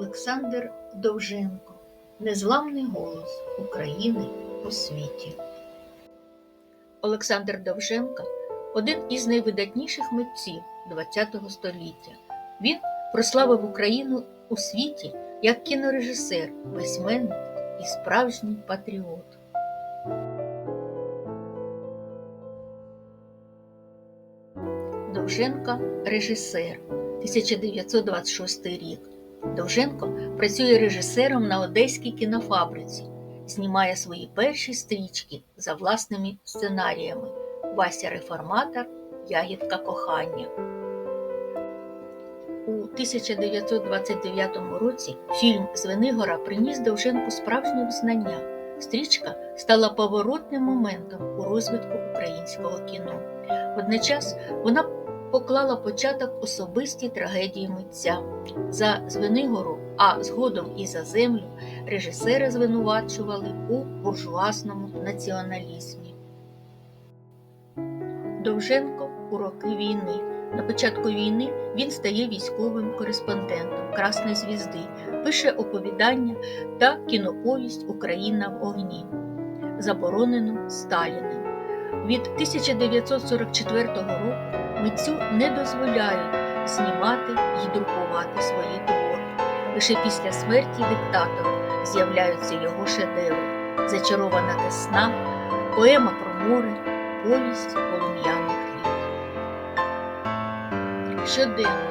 Олександр Довженко Незламний голос України у світі. Олександр Довженко один із найвидатніших митців ХХ століття. Він прославив Україну у світі як кінорежисер, письменник і справжній патріот. Довженко режисер 1926 рік. Довженко працює режисером на Одеській кінофабриці, знімає свої перші стрічки за власними сценаріями Вася Реформатор, Ягідка кохання. У 1929 році фільм Звенигора приніс Довженку справжнє визнання. Стрічка стала поворотним моментом у розвитку українського кіно. Водночас вона поклала початок особистій трагедії митця. За Звенигору, а згодом і за землю, режисери звинувачували у буржуазному націоналізмі. Довженко у роки війни. На початку війни він стає військовим кореспондентом Красної звізди, пише оповідання та кіноповість Україна в огні, заборонену Сталіним. Від 1944 року митцю не дозволяють знімати і друкувати свої твори. Лише після смерті диктатора з'являються його шедеври Зачарована весна, поема про море, повість Полум'яний хліб. Щоденно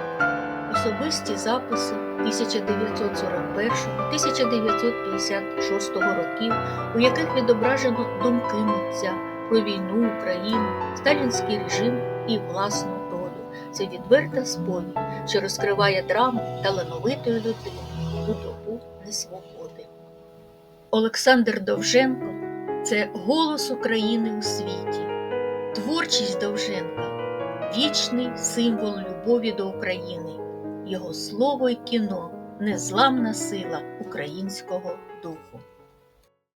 особисті записи 1941-1956 років, у яких відображено думки митця про війну, Україну, сталінський режим і власну долю. Це відверта сповідь, що розкриває драму талановитої людини у добу несвободи. Олександр Довженко це голос України у світі, творчість Довженка вічний символ любові до України, його слово і кіно незламна сила українського духу.